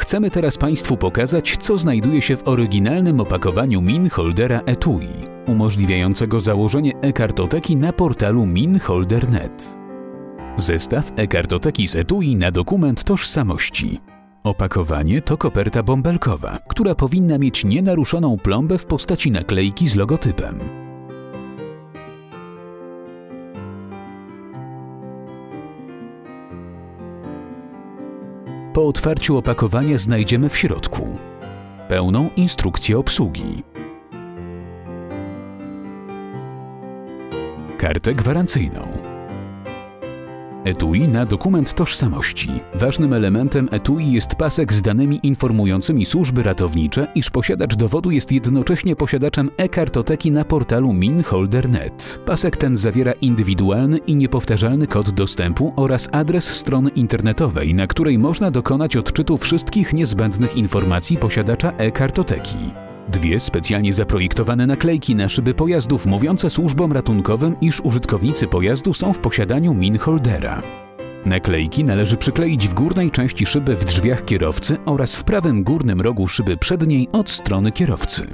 Chcemy teraz Państwu pokazać, co znajduje się w oryginalnym opakowaniu Min Holdera Etui, umożliwiającego założenie e-kartoteki na portalu minholder.net. Zestaw e-kartoteki z etui na dokument tożsamości. Opakowanie to koperta bąbelkowa, która powinna mieć nienaruszoną plombę w postaci naklejki z logotypem. Po otwarciu opakowania znajdziemy w środku pełną instrukcję obsługi, kartę gwarancyjną, Etui na dokument tożsamości. Ważnym elementem etui jest pasek z danymi informującymi służby ratownicze, iż posiadacz dowodu jest jednocześnie posiadaczem e-kartoteki na portalu minholder.net. Pasek ten zawiera indywidualny i niepowtarzalny kod dostępu oraz adres strony internetowej, na której można dokonać odczytu wszystkich niezbędnych informacji posiadacza e-kartoteki. Dwie specjalnie zaprojektowane naklejki na szyby pojazdów mówiące służbom ratunkowym, iż użytkownicy pojazdu są w posiadaniu minholdera. Naklejki należy przykleić w górnej części szyby w drzwiach kierowcy oraz w prawym górnym rogu szyby przedniej od strony kierowcy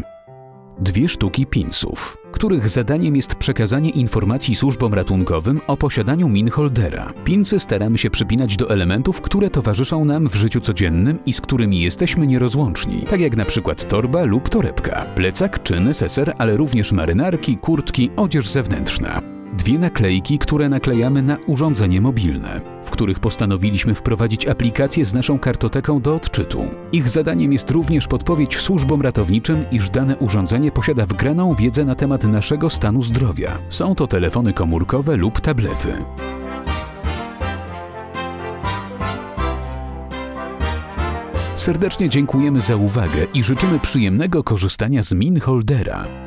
dwie sztuki pinsów, których zadaniem jest przekazanie informacji służbom ratunkowym o posiadaniu minholdera. Pinsy staramy się przypinać do elementów, które towarzyszą nam w życiu codziennym i z którymi jesteśmy nierozłączni, tak jak na przykład torba lub torebka, plecak czy neseser, ale również marynarki, kurtki, odzież zewnętrzna. Dwie naklejki, które naklejamy na urządzenie mobilne, których postanowiliśmy wprowadzić aplikację z naszą kartoteką do odczytu. Ich zadaniem jest również podpowiedź służbom ratowniczym, iż dane urządzenie posiada wgraną wiedzę na temat naszego stanu zdrowia. Są to telefony komórkowe lub tablety. Serdecznie dziękujemy za uwagę i życzymy przyjemnego korzystania z Minholdera.